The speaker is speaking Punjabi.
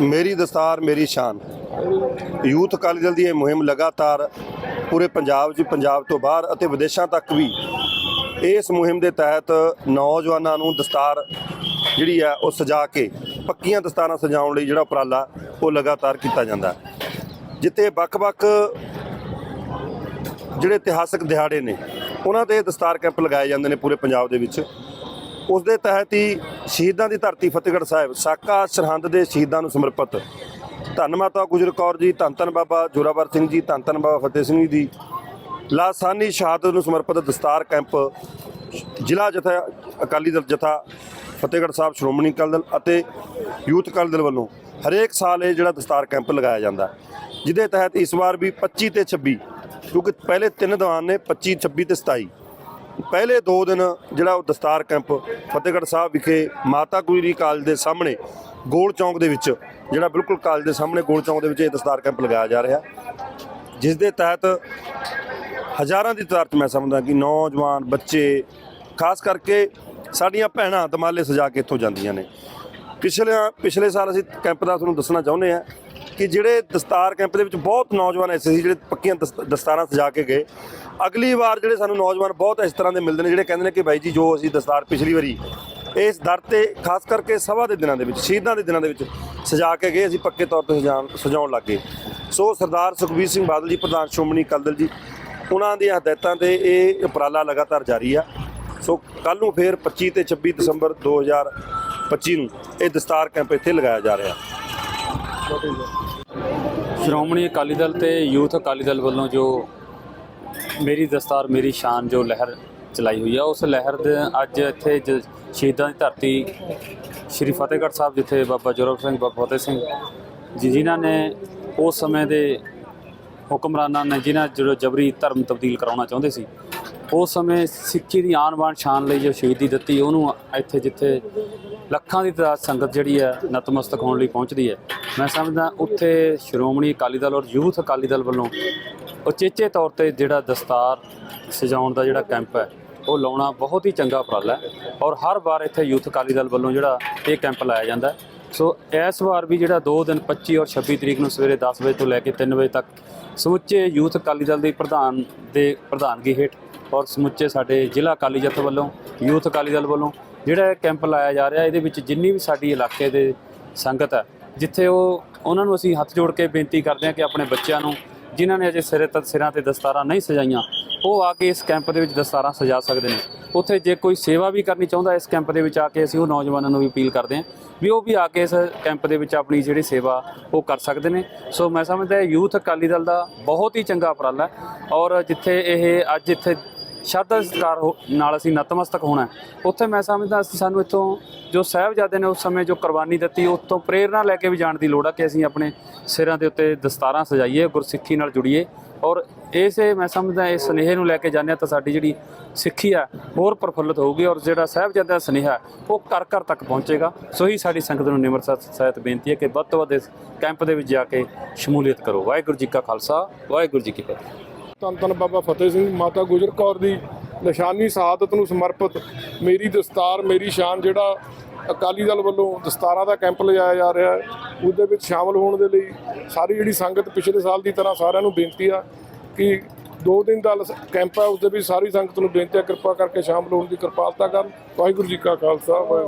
ਮੇਰੀ ਦਸਤਾਰ, ਮੇਰੀ ਸ਼ਾਨ। ਯੂਥ ਅਕਾਲੀ ਦਲ ਦੀ ਇਹ ਮੁਹਿੰਮ ਲਗਾਤਾਰ ਪੂਰੇ ਪੰਜਾਬ 'ਚ, ਪੰਜਾਬ ਤੋਂ ਬਾਹਰ ਅਤੇ ਵਿਦੇਸ਼ਾਂ ਤੱਕ ਵੀ ਇਸ ਮੁਹਿੰਮ ਦੇ ਤਹਿਤ ਨੌਜਵਾਨਾਂ ਨੂੰ ਦਸਤਾਰ ਜਿਹੜੀ ਆ ਉਹ ਸਜਾ ਕੇ, ਪੱਕੀਆਂ ਦਸਤਾਰਾਂ ਸਜਾਉਣ ਲਈ ਜਿਹੜਾ ਉਪਰਾਲਾ ਉਹ ਲਗਾਤਾਰ ਕੀਤਾ ਜਾਂਦਾ ਜਿੱਥੇ ਵੱਖ-ਵੱਖ ਜਿਹੜੇ ਇਤਿਹਾਸਕ ਦਿਹਾੜੇ ਨੇ, ਉਹਨਾਂ ਤੇ ਦਸਤਾਰ ਕੈਂਪ ਲਗਾਏ ਜਾਂਦੇ ਨੇ ਪੂਰੇ ਪੰਜਾਬ ਦੇ ਵਿੱਚ। ਉਸ ਦੇ ਤਹਿਤ ਹੀ ਸ਼ਹੀਦਾਂ ਦੀ ਧਰਤੀ ਫਤਿਹਗੜ੍ਹ ਸਾਹਿਬ, ਸਾਕਾ ਸਰਹੰਦ ਦੇ ਸ਼ਹੀਦਾਂ ਨੂੰ ਸਮਰਪਿਤ। ਧੰਨ ਮਾਤਾ ਗੁਜਰ ਕੌਰ ਜੀ, ਧੰਨ ਧੰਨ ਬਾਬਾ ਜੋਰਾਵਰ ਸਿੰਘ ਜੀ, ਧੰਨ ਧੰਨ ਬਾਬਾ ਫਤਿਹ ਸਿੰਘ ਜੀ। ਦੀ ਲਾਸਾਨੀ ਸ਼ਹਾਦਤ ਨੂੰ ਸਮਰਪਿਤ ਦਸਤਾਰ ਕੈਂਪ ਜ਼ਿਲ੍ਹਾ ਜਥਾ, ਅਕਾਲੀ ਦਲ ਜਥਾ ਫਤਿਹਗੜ੍ਹ ਸਾਹਿਬ ਸ਼੍ਰੋਮਣੀ ਅਕਾਲੀ ਦਲ ਅਤੇ ਯੂਥ ਅਕਾਲੀ ਦਲ ਵੱਲੋਂ ਹਰੇਕ ਸਾਲ ਇਹ ਜਿਹੜਾ ਦਸਤਾਰ ਕੈਂਪ ਲਗਾਇਆ ਜਾਂਦਾ। ਜਿਹਦੇ ਤਹਿਤ ਇਸ ਵਾਰ ਵੀ 25 ਤੇ 26 ਕਿਉਂਕਿ ਪਹਿਲੇ ਤਿੰਨ ਦੀਵਾਨ ਨੇ 25 26 ਤੇ 27 ਪਹਿਲੇ ਦੋ ਦਿਨ ਜਿਹੜਾ ਉਹ ਦਸਤਾਰ ਕੈਂਪ ਫਤਿਹਗੜ੍ਹ ਸਾਹਿਬ ਵਿਖੇ ਮਾਤਾ ਗੁਜਰੀ ਕਾਲਜ ਦੇ ਸਾਹਮਣੇ ਗੋਲ ਚੌਂਕ ਦੇ ਵਿੱਚ, ਜਿਹੜਾ ਬਿਲਕੁਲ ਕਾਲਜ ਦੇ ਸਾਹਮਣੇ ਗੋਲ ਚੌਂਕ ਦੇ ਵਿੱਚ ਇਹ ਦਸਤਾਰ ਕੈਂਪ ਲਗਾਇਆ ਜਾ ਰਿਹਾ। ਜਿਸ ਦੇ ਤਹਿਤ ਹਜ਼ਾਰਾਂ ਦੀ ਤਾਦਾਦ 'ਚ ਮੈਂ ਸਮਝਦਾ ਕਿ ਨੌਜਵਾਨ, ਬੱਚੇ, ਖਾਸ ਕਰਕੇ ਸਾਡੀਆਂ ਭੈਣਾਂ ਦਮਾਲੇ ਸਜਾ ਕੇ ਇੱਥੋਂ ਜਾਂਦੀਆਂ ਨੇ। ਪਿਛਲੇ ਪਿਛਲੇ ਸਾਲ ਅਸੀਂ ਕੈਂਪ ਦਾ ਤੁਹਾਨੂੰ ਦੱਸਣਾ ਚਾਹੁੰਦੇ ਆ ਕਿ ਜਿਹੜੇ ਦਸਤਾਰ ਕੈਂਪ ਦੇ ਵਿੱਚ ਬਹੁਤ ਨੌਜਵਾਨ ਐਸੇ ਸੀ ਜਿਹੜੇ ਪੱਕੀਆਂ ਦਸ- ਦਸਤਾਰਾਂ ਸਜਾ ਕੇ ਗਏ। ਅਗਲੀ ਵਾਰ ਜਿਹੜੇ ਸਾਨੂੰ ਨੌਜਵਾਨ ਬਹੁਤ ਇਸ ਤਰ੍ਹਾਂ ਦੇ ਮਿਲਦੇ ਨੇ, ਜਿਹੜੇ ਕਹਿੰਦੇ ਨੇ ਕਿ ਬਾਈ ਜੀ ਜੋ ਅਸੀਂ ਦਸਤਾਰ ਪਿਛਲੀ ਵਾਰੀ ਇਸ ਦਰ ਤੇ ਖਾਸ ਕਰਕੇ ਸਭਾ ਦੇ ਦਿਨਾਂ ਦੇ ਵਿੱਚ, ਸ਼ਹੀਦਾਂ ਦੇ ਦਿਨਾਂ ਦੇ ਵਿੱਚ ਸਜਾ ਕੇ ਗਏ, ਅਸੀਂ ਪੱਕੇ ਤੌਰ ਤੇ ਸਜਾਉਣ ਸਜਾਉਣ ਲੱਗੇ ਸੋ ਸਰਦਾਰ ਸੁਖਬੀਰ ਸਿੰਘ ਬਾਦਲ ਜੀ, ਪ੍ਰਧਾਨ ਸ਼੍ਰੋਮਣੀ ਅਕਾਲੀ ਦਲ ਜੀ, ਉਹਨਾਂ ਦੀਆਂ ਹਦਾਇਤਾਂ ਤੇ ਇਹ ਉਪਰਾਲਾ ਲਗਾਤਾਰ ਜਾਰੀ ਆ। ਸੋ ਕੱਲ ਨੂੰ ਫੇਰ 25 ਤੇ 26 ਦਸੰਬਰ 2025 ਨੂੰ ਇਹ ਦਸਤਾਰ ਕੈਂਪ ਇੱਥੇ ਲਗਾਇਆ ਜਾ ਰਿਹਾ। ਸ਼੍ਰੋਮਣੀ ਅਕਾਲੀ ਦਲ ਤੇ ਯੂਥ ਅਕਾਲੀ ਦਲ ਵੱਲੋਂ ਜੋ ਮੇਰੀ ਦਸਤਾਰ, ਮੇਰੀ ਸ਼ਾਨ ਜੋ ਲਹਿਰ ਚਲਾਈ ਹੋਈ ਆ, ਉਸ ਲਹਿਰ ਦੇ ਅੱਜ ਇੱਥੇ ਜ- ਸ਼ਹੀਦਾਂ ਦੀ ਧਰਤੀ ਸ਼੍ਰੀ ਫਤਿਹਗੜ੍ਹ ਸਾਹਿਬ, ਜਿੱਥੇ ਬਾਬਾ ਜੋਰਾਵਰ ਸਿੰਘ, ਬਾਬਾ ਫਤਿਹ ਸਿੰਘ ਜੀ, ਜਿਨ੍ਹਾਂ ਨੇ ਉਸ ਸਮੇਂ ਦੇ ਹੁਕਮਰਾਨਾਂ ਨੇ, ਜਿਨ੍ਹਾਂ ਜਿਹੜਾ ਜਬਰੀ ਧਰਮ ਤਬਦੀਲ ਕਰਾਉਣਾ ਚਾਹੁੰਦੇ ਸੀ ਉਸ ਸਮੇਂ ਸਿੱਖੀ ਦੀ ਆਨ ਬਾਣ ਸ਼ਾਨ ਲਈ ਜੋ ਸ਼ਹੀਦੀ ਦਿੱਤੀ, ਉਹਨੂੰ ਇੱਥੇ ਜਿੱਥੇ ਲੱਖਾਂ ਦੀ ਤਾਦਾਦ ਸੰਗਤ ਜਿਹੜੀ ਹੈ ਨਤਮਸਤਕ ਹੋਣ ਲਈ ਪਹੁੰਚਦੀ ਹੈ। ਮੈਂ ਸਮਝਦਾ ਉੱਥੇ ਸ਼੍ਰੋਮਣੀ ਅਕਾਲੀ ਦਲ ਔਰ ਯੂਥ ਅਕਾਲੀ ਦਲ ਵੱਲੋਂ ਉਚੇਚੇ ਤੌਰ ਤੇ ਜਿਹੜਾ ਦਸਤਾਰ ਸਜਾਉਣ ਦਾ ਜਿਹੜਾ ਕੈਂਪ ਹੈ, ਉਹ ਲਾਉਣਾ ਬਹੁਤ ਹੀ ਚੰਗਾ ਉਪਰਾਲਾ ਹੈ ਔਰ ਹਰ ਵਾਰ ਇੱਥੇ ਯੂਥ ਅਕਾਲੀ ਦਲ ਵੱਲੋਂ ਜਿਹੜਾ ਇਹ ਕੈਂਪ ਲਾਇਆ ਜਾਂਦਾ ਸੋ ਇਸ ਵਾਰ ਵੀ ਜਿਹੜਾ 2 ਦਿਨ 25 ਔਰ 26 ਤਰੀਕ ਨੂੰ ਸਵੇਰੇ 10 ਵਜੇ ਤੋਂ ਲੈ ਕੇ 3 ਵਜੇ ਤੱਕ ਸਮੁੱਚੇ ਯੂਥ ਅਕਾਲੀ ਦਲ ਦੇ ਪ੍ਰਧਾਨ ਦੇ ਪ੍ਰਧਾਨਗੀ ਹੇਠ ਔਰ ਸਮੁੱਚੇ ਸਾਡੇ ਜ਼ਿਲ੍ਹਾ ਅਕਾਲੀ ਜਥਾ ਵੱਲੋਂ, ਯੂਥ ਅਕਾਲੀ ਦਲ ਵੱਲੋਂ ਜਿਹੜਾ ਇਹ ਕੈਂਪ ਲਾਇਆ ਜਾ ਰਿਹਾ, ਇਹਦੇ ਵਿੱਚ ਜਿੰਨੀ ਵੀ ਸਾਡੀ ਇਲਾਕੇ ਦੇ ਸੰਗਤ ਹੈ ਜਿੱਥੇ ਉਹ, ਉਹਨਾਂ ਨੂੰ ਅਸੀਂ ਹੱਥ ਜੋੜ ਕੇ ਬੇਨਤੀ ਕਰਦੇ ਹਾਂ ਕਿ ਆਪਣੇ ਬੱਚਿਆਂ ਨੂੰ, ਜਿਨ੍ਹਾਂ ਨੇ ਅਜੇ ਸਿਰੇ ਤੱਕ ਸਿਰਾਂ ਤੇ ਦਸਤਾਰਾਂ ਨਹੀਂ ਸਜਾਈਆਂ, ਉਹ ਆ ਕੇ ਇਸ ਕੈਂਪ ਦੇ ਵਿੱਚ ਦਸਤਾਰਾਂ ਸਜਾ ਸਕਦੇ ਨੇ। ਉੱਥੇ ਜੇ ਕੋਈ ਸੇਵਾ ਵੀ ਕਰਨੀ ਚਾਹੁੰਦਾ, ਇਸ ਕੈਂਪ ਦੇ ਵਿੱਚ ਆ ਕੇ ਅਸੀਂ ਉਹ ਨੌਜਵਾਨਾਂ ਨੂੰ ਵੀ ਅਪੀਲ ਕਰਦੇ ਹਾਂ ਵੀ ਉਹ ਵੀ ਆ ਕੇ ਇਸ ਕੈਂਪ ਦੇ ਵਿੱਚ ਆਪਣੀ ਜਿਹੜੀ ਸੇਵਾ ਉਹ ਕਰ ਸਕਦੇ ਨੇ। ਸੋ ਮੈਂ ਸਮਝਦਾ ਯੂਥ ਅਕਾਲੀ ਦਲ ਦਾ ਬਹੁਤ ਹੀ ਚੰਗਾ ਉਪਰਾਲਾ ਹੈ ਔਰ ਜਿੱਥੇ ਇਹ ਅੱਜ ਇੱਥੇ ਸ਼ਰਧਾ ਸਤਿਕਾਰ ਹੋ- ਨਾਲ ਅਸੀਂ ਨਤਮਸਤਕ ਹੋਣਾ ਉੱਥੇ ਮੈਂ ਸਮਝਦਾ ਅਸੀਂ ਸਾਨੂੰ ਇੱਥੋਂ ਜੋ ਸਾਹਿਬਜ਼ਾਦੇ ਨੇ ਉਸ ਸਮੇਂ ਜੋ ਕੁਰਬਾਨੀ ਦਿੱਤੀ ਉਸ ਤੋਂ ਪ੍ਰੇਰਣਾ ਲੈ ਕੇ ਵੀ ਜਾਣ ਦੀ ਲੋੜ ਆ ਕਿ ਅਸੀਂ ਆਪਣੇ ਸਿਰਾਂ ਦੇ ਉੱਤੇ ਦਸਤਾਰਾਂ ਸਜਾਈਏ, ਗੁਰਸਿੱਖੀ ਨਾਲ ਜੁੜੀਏ। ਔਰ ਇਸੇ ਮੈਂ ਸਮਝਦਾ ਇਸ ਸੁਨੇਹੇ ਨੂੰ ਲੈ ਕੇ ਜਾਂਦੇ ਹਾਂ ਤਾਂ ਸਾਡੀ ਜਿਹੜੀ ਸਿੱਖੀ ਆ, ਹੋਰ ਪ੍ਰਫੁੱਲਤ ਹੋਊਗੀ ਔਰ ਜਿਹੜਾ ਸਾਹਿਬਜ਼ਾਦੇ ਦਾ ਸੁਨੇਹਾ, ਉਹ ਘਰ ਘਰ ਤੱਕ ਪਹੁੰਚੇਗਾ। ਸੋ ਹੀ ਸਾਡੀ ਸੰਗਤ ਨੂੰ ਨਿਮਰਤਾ ਸਹਿਤ ਬੇਨਤੀ ਹੈ ਕਿ ਵੱਧ ਤੋਂ ਵੱਧ ਇਸ ਕੈਂਪ ਦੇ ਵਿੱਚ ਜਾ ਕੇ ਸ਼ਮੂਲੀਅਤ ਕਰੋ। ਵਾਹਿਗੁਰੂ ਜੀ ਕਾ ਖਾਲਸਾ, ਵਾਹਿਗੁਰੂ ਜੀ ਕੀ ਫਤਿਹ। ਧੰਨ ਧੰਨ ਬਾਬਾ ਫਤਿਹ ਸਿੰਘ ਮਾਤਾ ਗੁਜਰ ਕੌਰ ਦੀ ਨਿਸ਼ਾਨੀ ਸ਼ਹਾਦਤ ਨੂੰ ਸਮਰਪਿਤ ਮੇਰੀ ਦਸਤਾਰ, ਮੇਰੀ ਸ਼ਾਨ ਜਿਹੜਾ ਅਕਾਲੀ ਦਲ ਵੱਲੋਂ ਦਸਤਾਰਾਂ ਦਾ ਕੈਂਪ ਲਗਾਇਆ ਜਾ ਰਿਹਾ ਹੈ, ਉਹਦੇ ਵਿੱਚ ਸ਼ਾਮਲ ਹੋਣ ਦੇ ਲਈ ਸਾਰੀ ਜਿਹੜੀ ਸੰਗਤ ਪਿਛਲੇ ਸਾਲ ਦੀ ਤਰ੍ਹਾਂ ਸਾਰਿਆਂ ਨੂੰ ਬੇਨਤੀ ਆ ਕਿ ਦੋ ਦਿਨ ਦਾ ਲਸ- ਕੈਂਪ ਹੈ, ਉਸ ਦੇ ਵਿੱਚ ਸਾਰੀ ਸੰਗਤ ਨੂੰ ਬੇਨਤੀ ਹੈ ਕਿਰਪਾ ਕਰਕੇ ਸ਼ਾਮਲ ਹੋਣ ਦੀ ਕਿਰਪਾਲਤਾ ਕਰਨ। ਵਾਹਿਗੁਰੂ ਜੀ ਕਾ ਖਾਲਸਾ, ਵਾਹਿਗੁਰੂ